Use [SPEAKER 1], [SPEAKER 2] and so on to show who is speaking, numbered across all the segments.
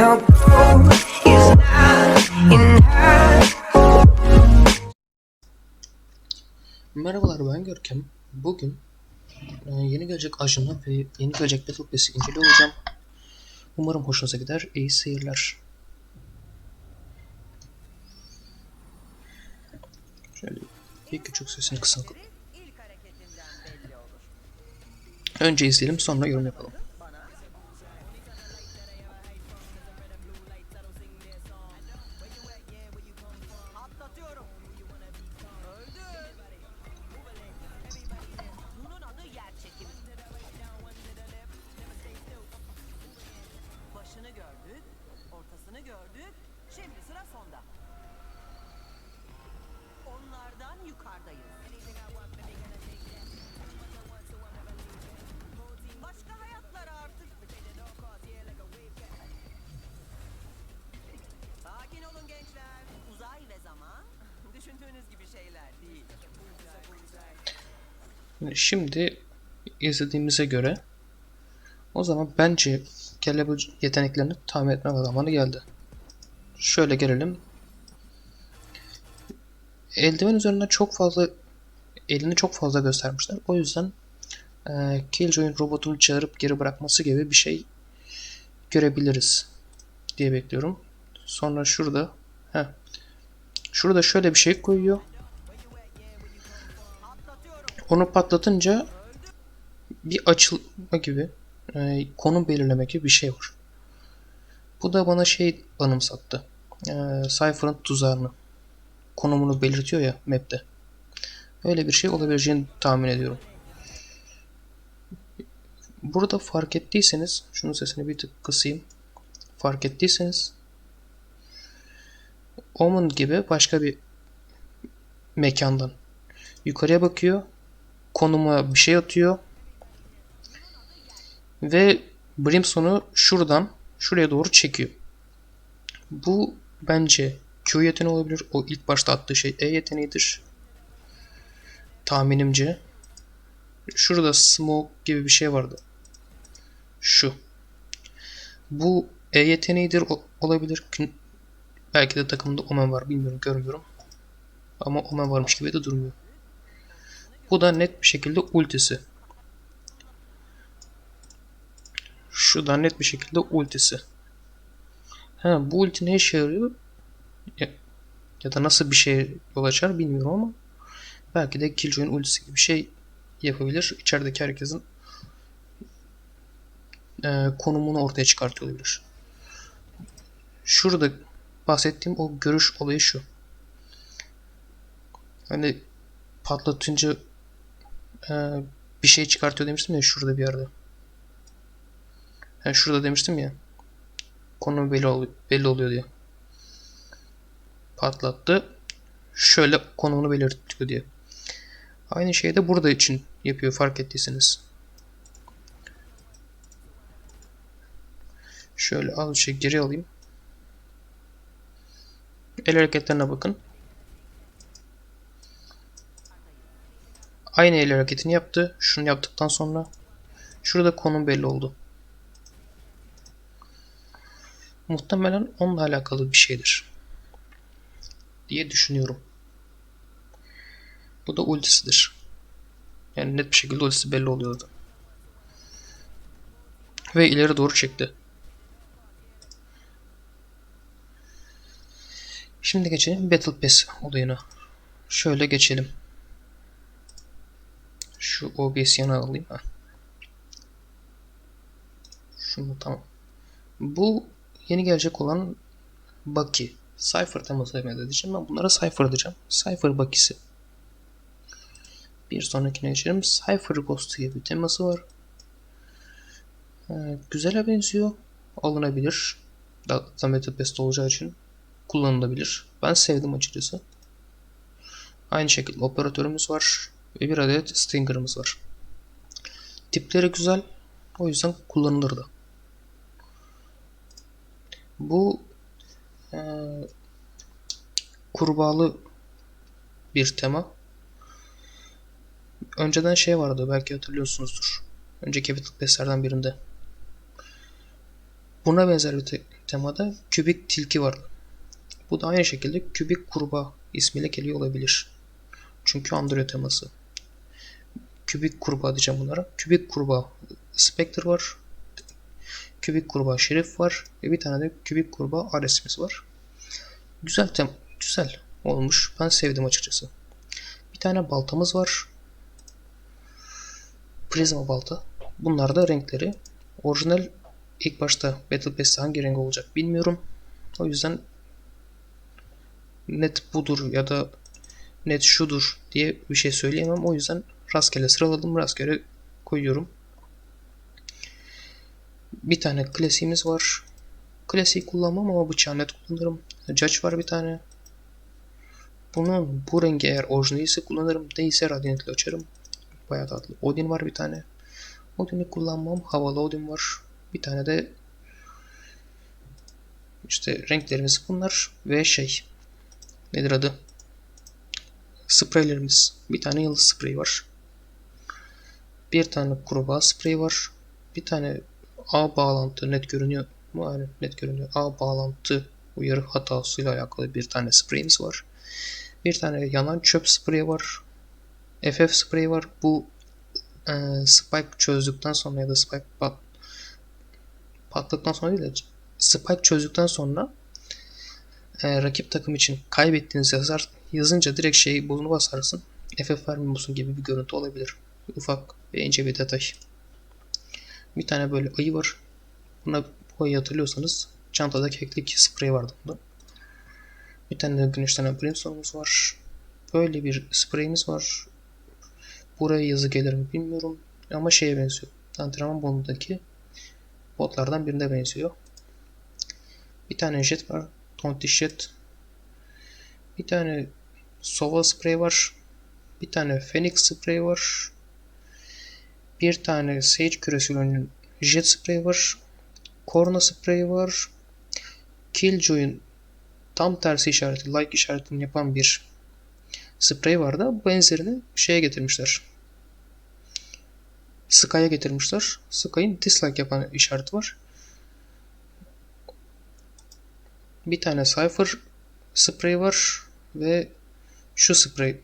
[SPEAKER 1] no gold is not enough.
[SPEAKER 2] Merhabalar ben Görkem. Bugün e, yeni gelecek ajanı ve yeni gelecek Battle Pass'i inceliyor olacağım. Umarım hoşunuza gider. İyi seyirler. Şöyle bir küçük sesini kısın. Önce izleyelim sonra yorum yapalım.
[SPEAKER 3] Yukarıdayız. Başka hayatlar artık. Sakin olun gençler. Uzay ve zaman düşündüğünüz gibi şeyler değil.
[SPEAKER 2] Şimdi izlediğimize göre o zaman bence kelle bu yeteneklerini tahmin etme zamanı geldi. Şöyle gelelim. Eldiven üzerinde çok fazla elini çok fazla göstermişler. O yüzden e, Killjoy'un robotunu çağırıp geri bırakması gibi bir şey görebiliriz diye bekliyorum. Sonra şurada heh, şurada şöyle bir şey koyuyor. Onu patlatınca bir açılma gibi e, konum belirleme gibi bir şey var. Bu da bana şey anımsattı. E, Cypher'ın tuzağını. Konumunu belirtiyor ya map'te. Öyle bir şey olabileceğini tahmin ediyorum. Burada fark ettiyseniz, şunun sesini bir tık kısayım. Fark ettiyseniz Omen gibi başka bir mekandan yukarıya bakıyor konuma bir şey atıyor. Ve Brimstone'u şuradan şuraya doğru çekiyor. Bu bence Q yeteneği olabilir. O ilk başta attığı şey E yeteneğidir. Tahminimce. Şurada smoke gibi bir şey vardı. Şu. Bu E yeteneğidir olabilir. Belki de takımda Omen var bilmiyorum görmüyorum. Ama Omen varmış gibi de durmuyor. Bu da net bir şekilde ultisi. Şu da net bir şekilde ultisi. Ha, bu ulti ne işe yarıyor? Ya, da nasıl bir şey yol açar bilmiyorum ama belki de Killjoy'un ultisi gibi bir şey yapabilir. İçerideki herkesin e, konumunu ortaya çıkartıyor olabilir. Şurada bahsettiğim o görüş olayı şu. Hani patlatınca e, bir şey çıkartıyor demiştim ya şurada bir yerde. Yani şurada demiştim ya. Konu belli, ol- belli oluyor diye. Patlattı. Şöyle konumunu belirtiyor diye. Aynı şeyi de burada için yapıyor fark ettiyseniz. Şöyle az bir şey geri alayım. El hareketlerine bakın. Aynı el hareketini yaptı. Şunu yaptıktan sonra şurada konum belli oldu. Muhtemelen onunla alakalı bir şeydir. Diye düşünüyorum. Bu da ultisidir. Yani net bir şekilde ultisi belli oluyordu. Ve ileri doğru çekti. Şimdi geçelim Battle Pass olayına. Şöyle geçelim. Şu OBS yana alayım. Ha. Şunu tamam. Bu yeni gelecek olan Bucky. Cypher teması demek diyeceğim. Ben bunlara Cypher diyeceğim. Cypher Bucky'si. Bir sonrakine geçelim. Cypher Ghost diye bir teması var. Ee, güzele benziyor. Alınabilir. Data Method Best olacağı için kullanılabilir. Ben sevdim açıkçası. Aynı şekilde operatörümüz var. Ve bir adet Stinger'ımız var. Tipleri güzel. O yüzden kullanılır da. Bu eee, kurbağalı bir tema. Önceden şey vardı belki hatırlıyorsunuzdur. Önceki Battle Pass'lerden birinde. Buna benzer bir te- temada kübik tilki var. Bu da aynı şekilde kübik kurbağa ismiyle geliyor olabilir. Çünkü andırıyor teması. Kübik kurbağa diyeceğim bunlara. Kübik kurbağa Spectre var. Kübik kurbağa Şerif var. Ve bir tane de kübik kurbağa Aresimiz var. Güzel tem güzel olmuş. Ben sevdim açıkçası. Bir tane baltamız var. Prizma balta. Bunlar da renkleri. Orijinal ilk başta Battle Pass'te hangi renk olacak bilmiyorum. O yüzden net budur ya da net şudur diye bir şey söyleyemem. O yüzden rastgele sıraladım. Rastgele koyuyorum. Bir tane klasiğimiz var. Klasiği kullanmam ama bıçağı net kullanırım. Judge var bir tane. Bunun bu rengi eğer orijinali ise kullanırım. Değilse Radiant'le açarım. Bayağı tatlı. Odin var bir tane. Odin'i kullanmam. Havalı Odin var. Bir tane de işte renklerimiz bunlar ve şey nedir adı? Spreylerimiz. Bir tane yıldız spreyi var. Bir tane kurbağa spreyi var. Bir tane A bağlantı net görünüyor mu? Aynen net görünüyor. A bağlantı uyarı hatasıyla alakalı bir tane spreyimiz var. Bir tane yanan çöp spreyi var. FF spreyi var. Bu e, spike çözdükten sonra ya da spike pat, patladıktan sonra değil de spike çözdükten sonra e, rakip takım için kaybettiğiniz yazar yazınca direkt şey bunu basarsın. FF vermiyorsun gibi bir görüntü olabilir. Ufak ve ince bir detay. Bir tane böyle ayı var. Buna bu ayı hatırlıyorsanız çantada keklik sprey vardı bunda. Bir tane de güneşlenen brimstone'umuz var. Böyle bir spreyimiz var. Buraya yazı gelir mi bilmiyorum. Ama şeye benziyor. Antrenman bonundaki botlardan birine benziyor. Bir tane jet var. Tontiş jet. Bir tane Sova sprey var. Bir tane Phoenix sprey var. Bir tane Sage küresinin jet sprey var. Korna sprey var. Killjoy'un tam tersi işareti, like işaretini yapan bir sprey vardı. Benzerini şeye getirmişler. Sky'a getirmişler. Sky'ın dislike yapan işareti var. Bir tane Cypher sprey var ve şu sprey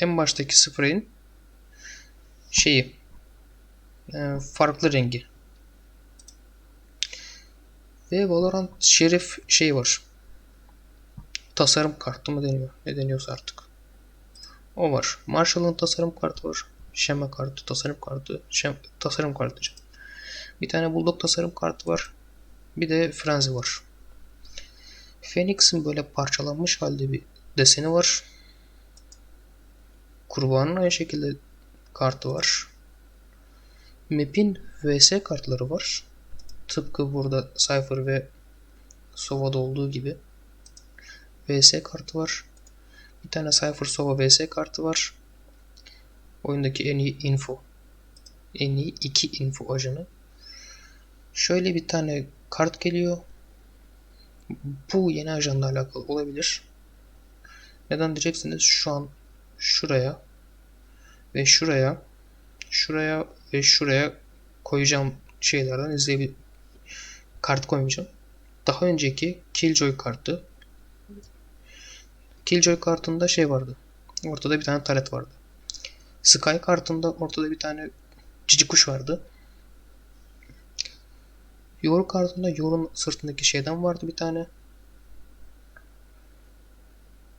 [SPEAKER 2] en baştaki spreyin şeyi farklı rengi. Ve Valorant Şerif şey var. Tasarım kartı mı deniyor? Ne deniyorsa artık. O var. Marshall'ın tasarım kartı var. Şema kartı, tasarım kartı, şem, tasarım kartı. Bir tane Bulldog tasarım kartı var. Bir de Frenzy var. Phoenix'in böyle parçalanmış halde bir deseni var. Kurbağanın aynı şekilde kartı var. Map'in VS kartları var. Tıpkı burada Cypher ve Sova'da olduğu gibi. VS kartı var. Bir tane Cypher Sova VS kartı var. Oyundaki en iyi info. En iyi iki info ajanı. Şöyle bir tane kart geliyor. Bu yeni ajanla alakalı olabilir. Neden diyeceksiniz? Şu an şuraya ve şuraya şuraya ve şuraya koyacağım şeylerden izleyebil kart koymayacağım. Daha önceki Killjoy kartı Killjoy kartında şey vardı. Ortada bir tane taret vardı. Sky kartında ortada bir tane cici kuş vardı. Yor kartında Yor'un sırtındaki şeyden vardı bir tane.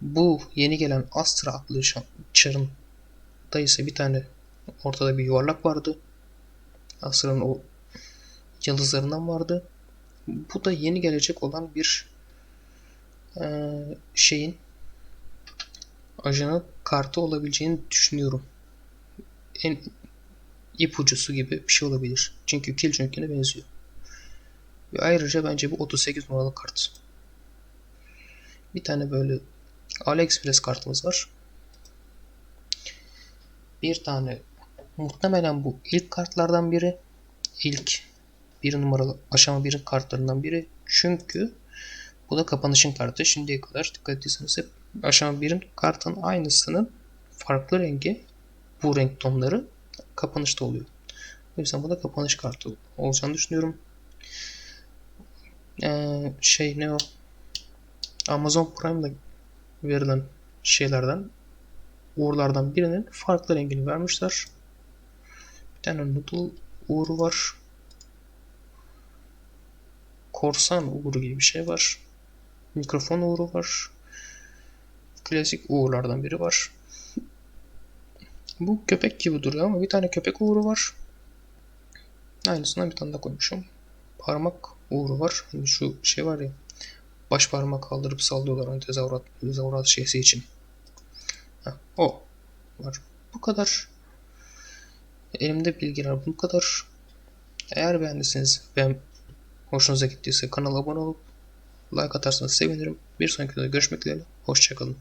[SPEAKER 2] Bu yeni gelen Astra adlı çarın da ise bir tane ortada bir yuvarlak vardı. Astra'nın o yıldızlarından vardı. Bu da yeni gelecek olan bir e, şeyin ajanın kartı olabileceğini düşünüyorum. En ipucusu gibi bir şey olabilir. Çünkü Killjoy'unkine benziyor. Ve ayrıca bence bu 38 numaralı kart. Bir tane böyle AliExpress kartımız var. Bir tane muhtemelen bu ilk kartlardan biri. İlk bir numaralı aşama birin kartlarından biri. Çünkü bu da kapanışın kartı. Şimdiye kadar dikkat ettiyseniz hep aşama birin kartın aynısının farklı rengi bu renk tonları kapanışta oluyor. O yüzden bu da kapanış kartı olacağını düşünüyorum. Ee, şey ne o? Amazon Prime'da verilen şeylerden uğurlardan birinin farklı rengini vermişler. Tane noodle uğuru var. Korsan uğuru gibi bir şey var. Mikrofon uğuru var. Klasik uğurlardan biri var. Bu köpek gibi duruyor ama bir tane köpek uğuru var. Aynısından bir tane daha koymuşum. Parmak uğuru var. Hani şu şey var ya. Baş parmak kaldırıp sallıyorlar hani tezahürat, tezahürat şeysi için. Ha, o var. Bu kadar. Elimde bilgiler bu kadar. Eğer beğendiyseniz ve hoşunuza gittiyse kanala abone olup like atarsanız sevinirim. Bir sonraki videoda görüşmek dileğiyle. Hoşçakalın.